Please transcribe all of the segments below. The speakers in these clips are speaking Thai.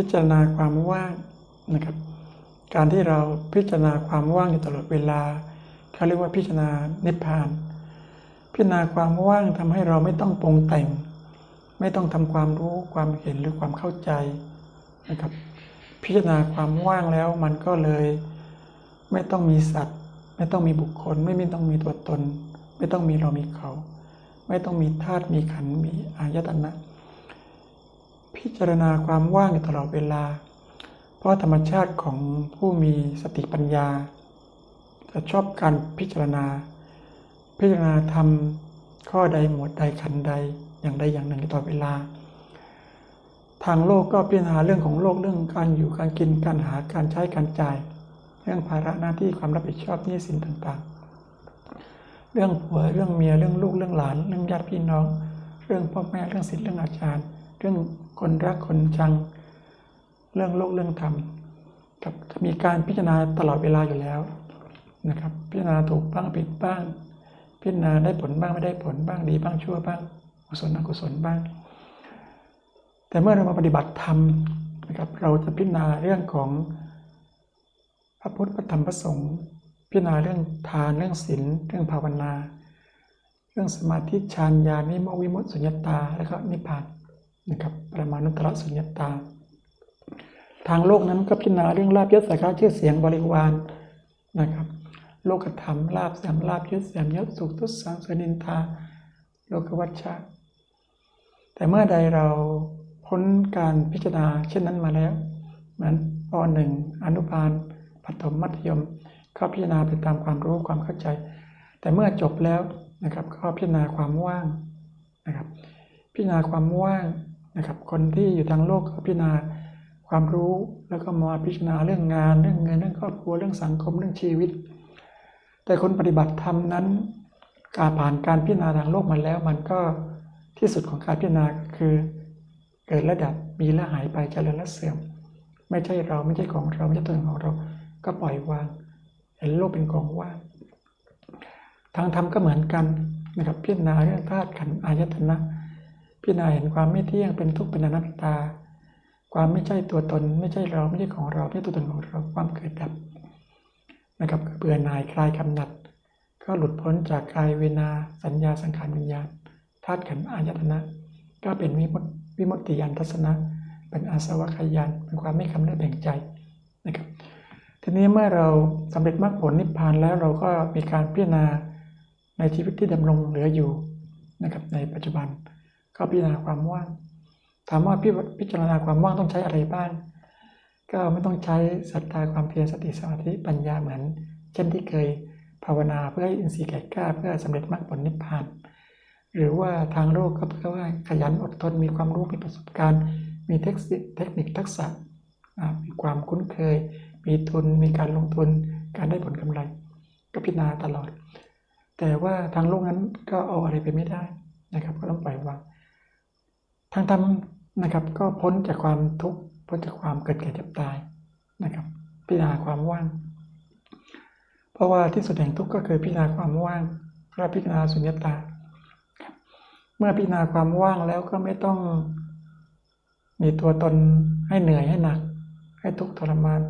พิจารณาความว่างนะครับ การที่เราพิจารณาความว่างอยู่ตลอดเวลาเขาเรียกว่าพิจารณานิพพาน พิจารณาความว่างทำให้เราไม่ต้องปรุงแต่ง ไม่ต้องทำความรู้ความเห็นหรือความเข้าใจนะครับ พิจารณาความว่างแล้วมันก็เลย ไม่ต้องมีสัตว์ ไม่ต้องมีบุคคล ไม่ไม่ต้องมีตัวตน ไม่ต้องมีเรามีเขา ไม่ต้องมีธาตุมีขันมีอายตนะ พิจารณาความว่างอยู่ตลอดเวลา เพราะธรรมชาติของผู้มีสติปัญญา จะชอบการพิจารณา พิจารณาทำข้อใดหมวดใดขันใดอย่างใดอย่างหนึ่งอยู่ตลอดเวลา ทางโลกก็พิจารณาเรื่องของโลกเรื่องการอยู่การกินการหาการใช้การจ่าย เรื่องภาระหน้าที่ความรับผิดชอบหนี้สินต่างๆ เรื่องผัวเรื่องเมียเรื่องลูกเรื่องหลาน เรื่องญาติพี่น้อง เรื่องพ่อแม่เรื่องศิษย์เรื่องอาจารย์ เรื่อง คนรักคนชัง เรื่องโลกเรื่องธรรมกับจะมีการพิจารณาตลอดเวลาอยู่แล้วนะครับ พิจารณาถูกบ้างผิดบ้าง พิจารณาได้ผลบ้างไม่ได้ผลบ้างดีบ้างชั่วบ้างกุศลอกุศลบ้าง แต่เมื่อเรามาปฏิบัติธรรมนะครับเราจะพิจารณาเรื่องของพระพุทธพระธรรมพระสงฆ์พิจารณาเรื่องทานเรื่องศีลเรื่องภาวนา เรื่องสมาธิฌานญาณนิโมวิมุตติสุญญตา แล้วก็นิพพาน นะครับประมาณนุตตรสุญญตา ทางโลกนั้นก็พิจารณาเรื่องลาบยศสาขาชื่อเสียงบริวารนะครับ โลกธรรมลาบแสมลาบยศแสมยศสุขทุสสังสนินทา โลกวัชชะ แต่เมื่อใดเราพ้นการพิจารณาเช่นนั้นมาแล้วเหมือนปหนึ่งอนุบาลปฐมมัธยมก็พิจารณาไปตามความรู้ความเข้าใจ แต่เมื่อจบแล้วนะครับก็พิจารณาความว่างนะครับ พิจารณาความว่าง นะครับ คนที่อยู่ทางโลกก็พิจารณาความรู้แล้วก็มาพิจารณาเรื่องงาน เรื่องเงินเรื่องครอบครัวเรื่องสังคมเรื่องชีวิต แต่คนปฏิบัติธรรมนั้น การผ่านการพิจารณาทางโลกมาแล้ว มันก็ที่สุดของการพิจารณาคือ เกิดและดับมีและหายไปเจริญและเสื่อม ไม่ใช่เราไม่ใช่ของเราไม่ใช่ตัวของเรา ก็ปล่อยวางเห็นโลกเป็นของว่างทางธรรมก็เหมือนกันนะครับพิจารณาเรื่องธาตุขันธ์อายตนะ พิจารณาเห็นความไม่เที่ยงเป็นทุกข์เป็นอนัตตา ความไม่ใช่ตัวตน ไม่ใช่เราไม่ใช่ของเราไม่ใช่ตัวตนของเราความเกิดดับนะครับเบื่อหน่ายคลายกำหนัด ก็หลุดพ้นจากกายเวนาสัญญาสังขารวิญญาณธาตุขันธ์อายตนะ ก็เป็นวิมุติวิมุตติยานทัศนะเป็นอาสวะขยานเป็นความไม่คำนึกแบ่งใจนะครับทีนี้เมื่อเราสำเร็จมรรคผลนิพพานแล้วเราก็มีการพิจารณาในชีวิตที่ดำรงเหลืออยู่นะครับในปัจจุบัน ก็พิจารณาความว่าง ถามว่าพิพจารณาความว่างต้องใช้อะไรบ้าง ก็ไม่ต้องใช้ศรัทธาความเพียรสติสมาธิปัญญาเหมือน เช่นที่เคยภาวนาเพื่อให้อินทรีย์แก่กล้าเพื่อสำเร็จมรรคผลนิพพาน หรือว่าทางโลกก็เพื่อว่าขยันอดทนมีความรู้มีประสบการณ์ มีเทคนิคเทคนิคทักษะมีความคุ้นเคย มีทุนมีการลงทุนการได้ผลกำไร ก็พิจารณาตลอด แต่ว่าทางโลกนั้นก็เอาอะไรไปไม่ได้นะครับ ก็ต้องปล่อยวาง ทางธรรมนะครับ ก็พ้นจากความทุกข์พ้นจากความเกิดแก่เจ็บตายนะครับ พิจารณาความว่าง เพราะว่าที่สุดแห่งทุกข์ก็คือพิจารณาความว่างพระพิจารณาสุญญตา เมื่อพิจารณาความว่างแล้วก็ไม่ต้องมีตัวตนให้เหนื่อยให้หนัก ให้ทุกข์ทรมาน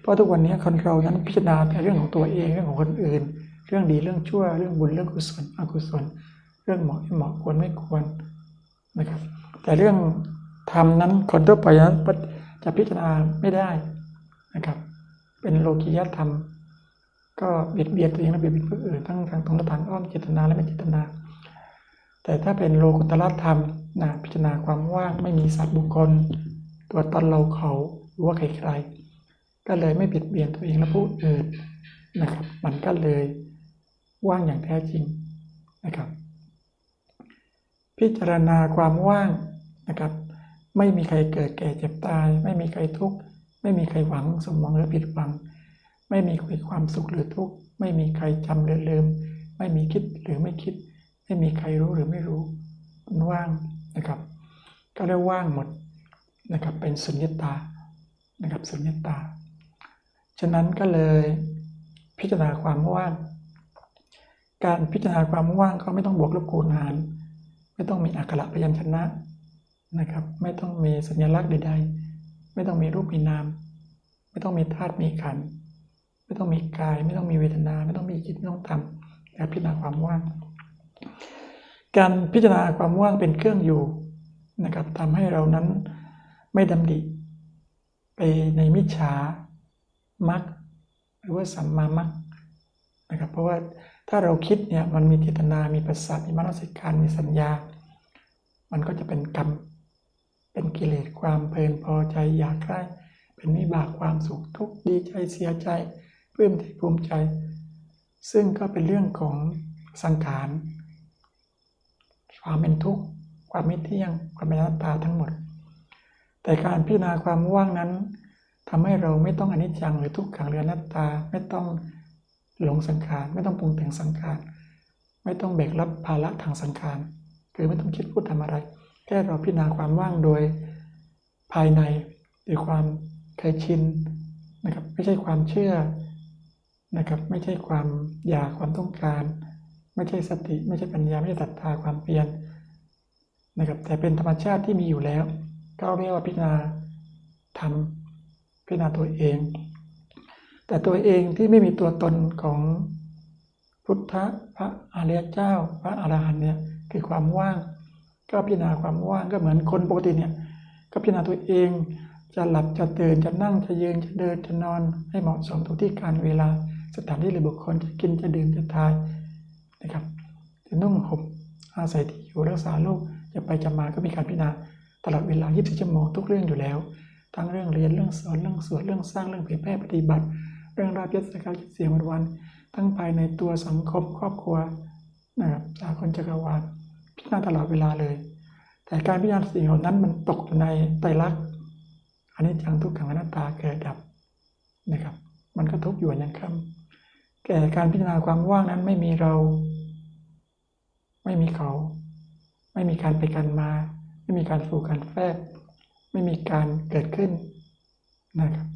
เพราะทุกวันนี้คนเรานั้นพิจารณาแต่เรื่องของตัวเองเรื่องของคนอื่น เรื่องดีเรื่องชั่ว เรื่องบุญเรื่องกุศลอกุศล เรื่องเหมาะไม่เหมาะควรไม่ควรนะครับ แต่เรื่องธรรมนั้นคนทั่วไปนั้นจะพิจารณาไม่ได้นะครับ เป็นโลกียธรรม ก็เบียดเบียนตัวเองและเบียดเบียนผู้อื่นทั้งทางตรงและทางอ้อมเจตนาและไม่เจตนา แต่ถ้าเป็นโลกุตละธรรมนะพิจารณาความว่างไม่มีสัตว์บุคคล ตัวตนเราเขาหรือว่าใครๆก็เลยไม่เบียดเบียนตัวเองและผู้อื่นนะครับ มันก็เลยว่างอย่างแท้จริงนะครับ พิจารณาความว่าง นะครับ ไม่มีใครเกิดแก่เจ็บตาย ไม่มีใครทุกข์ไม่มีใครหวังสมหวังหรือผิดหวัง ไม่มีความสุขหรือทุกข์ไม่มีใครจำหรือลืม ไม่มีคิดหรือไม่คิด ไม่มีใครรู้หรือไม่รู้มันว่างนะครับ ก็ได้ว่างหมดนะครับเป็นสุญญตานะครับสุญญตา ฉะนั้นก็เลยพิจารณาความว่าง การพิจารณาความว่างก็ไม่ต้องบวกลบคูณหาร ไม่ต้องมีอักขระพยัญชนะ นะครับ ไม่ต้องมีสัญลักษณ์ใดๆ ไม่ต้องมีรูปมีนาม ไม่ต้องมีธาตุมีขัน ไม่ต้องมีกาย ไม่ต้องมีเวทนา ไม่ต้องมีจิตไม่ต้องทำนะครับพิจารณาความว่าง การพิจารณาความว่างเป็นเครื่องอยู่นะครับทำให้เรานั้นไม่ดำดิไปในมิจฉามักหรือว่าสัมมามักนะครับ เพราะว่าถ้าเราคิดเนี่ยมันมีเจตนา มีประสาทมีมนสิการมีสัญญา มันก็จะเป็นกรรม เป็นกิเลสความเพลินพอใจอยากได้เป็นวิบากความสุขทุกข์ดีใจเสียใจปลื้มใจภูมิใจ ซึ่งก็เป็นเรื่องของสังขารความเป็นทุกข์ความไม่เที่ยงความเป็นอนัตตาทั้งหมด แต่การพิจารณาความว่างนั้นทำให้เราไม่ต้องอนิจจังหรือทุกขังหรืออนัตตาไม่ต้องหลงสังขารไม่ต้องปรุงแต่งสังขารไม่ต้องแบกรับภาระทางสังขารคือไม่ต้องคิดพูดทำอะไร แค่เราพิจารณาความว่างโดยภายในหรือความเคยชินนะครับไม่ใช่ความเชื่อนะครับไม่ใช่ความอยากความต้องการ ไม่ใช่สติ ไม่ใช่ปัญญาไม่ใช่ศรัทธาความเพียรนะครับแต่เป็นธรรมชาติที่มีอยู่แล้ว ก็เรียกว่าพิจารณาทำพิจารณาตัวเอง แต่ตัวเองที่ไม่มีตัวตนของพุทธพระอริยเจ้า พระอรหันต์เนี่ยคือความว่าง ก็พิจารณาความว่างก็เหมือนคนปกติเนี่ยก็พิจารณาตัวเองจะหลับจะตื่นจะนั่งจะยืนจะเดินจะนอนให้เหมาะสมทุกที่การเวลาสถานที่หรือบุคคลจะกินจะดื่มจะทายนะครับจะนุ่งห่มอาศัยที่อยู่รักษาโรคจะไปจะมาก็มีการพิจารณาตลอดเวลา 24 ชั่วโมงทุกเรื่องอยู่แล้ว ทั้งเรื่องเรียนเรื่องสอนเรื่องสวดเรื่องสร้างเรื่องเผยแพร่ปฏิบัติ เรื่องราบยศสกาวเสียงวันวัน ทั้งภายในตัวสังคมครอบครัวนะครับสากลจักรวาล พิจารณาตลอดเวลาเลย แต่การพิจารณาสิ่งเหล่านั้นมันตกอยู่ในไตรลักษณ์อันนี้จังทุกขังอนัตตาเกิดดับนะครับ มันก็ทุกอยู่อย่างคำแก่การพิจารณาความว่างนั้นไม่มีเรา ไม่มีเขา ไม่มีการไปกันมา ไม่มีการสู่การแฝงไม่มีการเกิดขึ้นนะครับ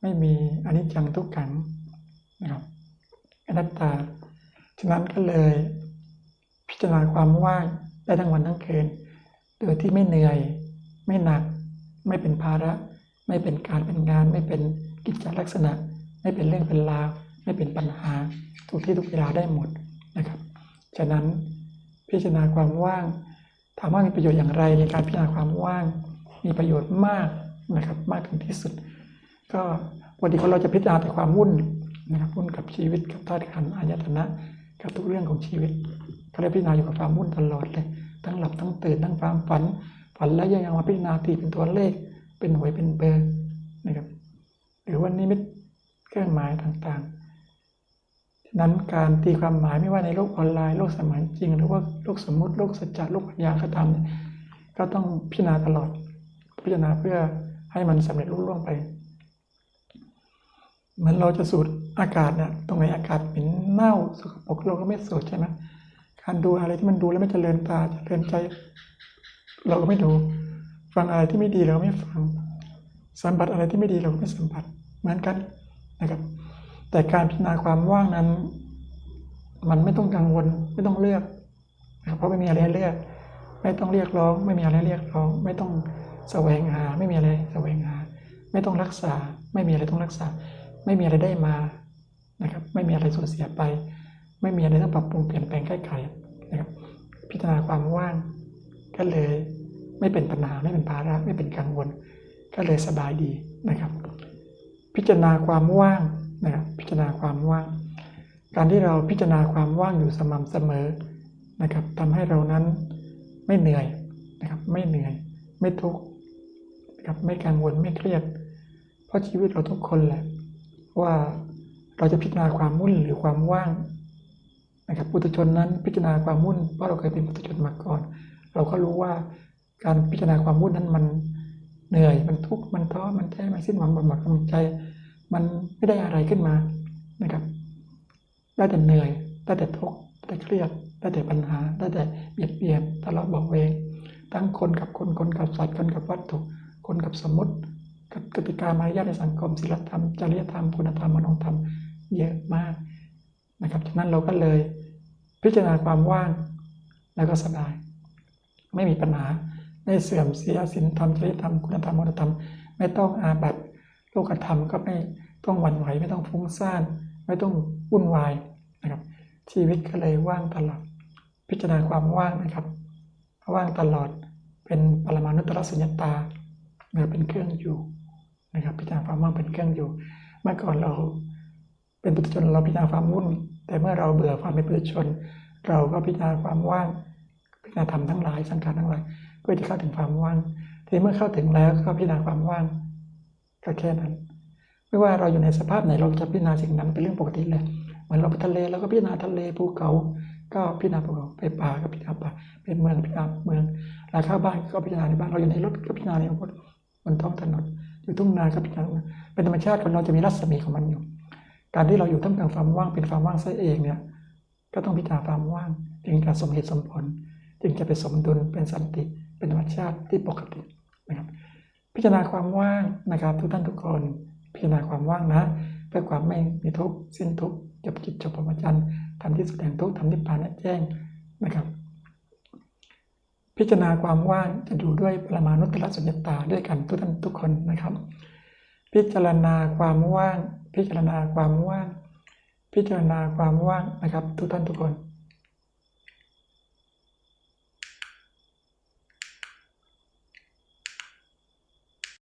ไม่มีอนิจจังทุกขังนะครับอนัตตาฉะนั้นก็เลย พิจารณาความว่างได้ทั้งวันทั้งคืน โดยที่ไม่เหนื่อย ไม่หนัก ไม่เป็นภาระ ไม่เป็นการเป็นงาน ไม่เป็นกิจลักษณะ ไม่เป็นเรื่องเป็นราว ไม่เป็นปัญหา ทุกที่ทุกเวลาได้หมดนะครับ ฉะนั้นพิจารณาความว่าง ถามว่ามีประโยชน์อย่างไรในการพิจารณาความว่าง มีประโยชน์มากนะครับมากถึงที่สุด ก็ปกติคนเราจะพิจารณาแต่ความวุ่นนะครับวุ่นกับชีวิตกับธาตุขันธ์อายตนะ กับทุกเรื่องของชีวิต เขาเรียกพิจารณาอยู่กับความวุ่นตลอดเลย ทั้งหลับทั้งตื่นทั้งความฝัน ฝันแล้วยังยังมาพิจารณาตีเป็นตัวเลข เป็นหวยเป็นเบอร์นะครับหรือว่านิมิตเครื่องหมายต่างๆฉะนั้นการตีความหมายไม่ว่าในโลกออนไลน์โลกสมัยจริง หรือว่าโลกสมมุติโลกสัจจะโลกปัญญาก็ตามก็ต้องพิจารณาตลอด พิจารณาเพื่อให้มันสำเร็จรุ่ล่วงไปเหมือนเราจะสูดอากาศเนี่ยตรงไหนอากาศเหม็นเน่าสกปรกเราก็ไม่สูดใช่ไหม การดูอะไรที่มันดูแล้วไม่เจริญตาเจริญใจ เราก็ไม่ดู ฟังอะไรที่ไม่ดีเราไม่ฟัง สัมผัสอะไรที่ไม่ดีเราก็ไม่สัมผัสเหมือนกันนะครับ แต่การพิจารณาความว่างนั้น มันไม่ต้องกังวลไม่ต้องเลือกนะครับเพราะไม่มีอะไรเลือก ไม่ต้องเรียกร้อง ไม่มีอะไรเรียกร้อง ไม่ต้องแสวงหา ไม่มีอะไรแสวงหา ไม่ต้องรักษา ไม่มีอะไรต้องรักษา ไม่มีอะไรได้มานะครับ ไม่มีอะไรสูญเสียไป ไม่มีอะไรต้องปรับปรุงเปลี่ยนแปลงแก้ไขนะครับ พิจารณาความว่าง ก็เลยไม่เป็นปัญหาไม่เป็นภาระไม่เป็นกังวล ก็เลยสบายดีนะครับ พิจารณาความว่างนะครับพิจารณาความว่าง การที่เราพิจารณาความว่างอยู่สม่ำเสมอนะครับทำให้เรานั้นไม่เหนื่อยนะครับไม่เหนื่อย ไม่ทุกข์นะครับไม่กังวลไม่เครียด เพราะชีวิตเราทุกคนแหละว่าเราจะพิจารณาความมุ่นหรือความว่าง นะครับปุถุชนนั้นพิจารณาความมุ่นเพราะเราเคยเป็นปุถุชนมาก่อน เราก็รู้ว่าการพิจารณาความวุ่นนั้นมันเหนื่อยมันทุกข์มันท้อมันแท้มันสิ้นหวังหมดหมดกำลังใจ มันไม่ได้อะไรขึ้นมานะครับ ได้แต่เหนื่อยได้แต่ทุกข์ได้แต่เครียดได้แต่ปัญหาได้แต่เบียดเบียนทะเลาะบาะแวงทั้งคนกับคนคนกับสัตว์คนกับวัตถุ คนกับสมมติกับกติกามารยาทในสังคมศีลธรรมจริยธรรมคุณธรรมมโนธรรมเยอะมากนะครับฉะนั้นเราก็เลย พิจารณาความว่าง แล้วก็สบาย ไม่มีปัญหาไม่เสื่อมเสียศีลธรรมจริยธรรมคุณธรรมมรธรรม ไม่ต้องอาบัติโลกธรรมก็ไม่ต้องหวั่นไหวไม่ต้องฟุ้งซ่าน ไม่ต้องวุ่นวายนะครับ ชีวิตก็เลยว่างตลอด พิจารณาความว่างนะครับว่างตลอดเป็นปรมานุตตรสุญญตานะครับเป็นเครื่องอยู่นะครับพิจารณาความว่างเป็นเครื่องอยู่ เมื่อก่อนเราเป็นปุถุชนเราพิจารณาความวุ่น แต่เมื่อเราเบื่อความเป็นปุถุชน เราก็พิจารณาความว่าง พิจารณาธรรมทั้งหลายสังขารทั้งหลายเพื่อจะเข้าถึงความว่าง ทีเมื่อเข้าถึงแล้วก็พิจารณาความว่างก็แค่นั้น ไม่ว่าเราอยู่ในสภาพไหนเราจะพิจารณาสิ่งนั้นเป็นเรื่องปกติเลยเหมือนเราไปทะเลเราก็พิจารณาทะเลภูเขา ก็พิจารณาภูเขาไปป่าก็พิจารณาป่าเป็นเมืองพิจารณาเมืองเราเข้าบ้านก็พิจารณาในบ้านเราอยู่ในรถก็พิจารณาในรถบนท้องถนนอยู่ทุ่งนาก็พิจารณาเป็นธรรมชาติคนเราจะมีรัศมีของมันอยู่ การที่เราอยู่ท่ามกลางความว่างเป็นความว่างซะเองเนี่ยก็ต้องพิจารณาความว่างจึงจะสมเหตุสมผล จึงจะเป็นสมดุลเป็นสันติ เป็นธรรมชาติที่ปกตินะครับ พิจารณาความว่างนะครับ ทุกท่านทุกคนพิจารณาความว่างนะ เพื่อความไม่มีทุกข์สิ้นทุกข์จบจิตจบปรมจันทร์ทำที่สุดแห่งทุกข์ทำนิพพานแจ้งนะครับพิจารณาความว่างจะอยู่ด้วยปรมานุตตรสุญญตาด้วยกันทุกท่านทุกคนนะครับ พิจารณาความว่าง พิจารณาความว่าง พิจารณาความว่างนะครับ ทุกท่านทุกคน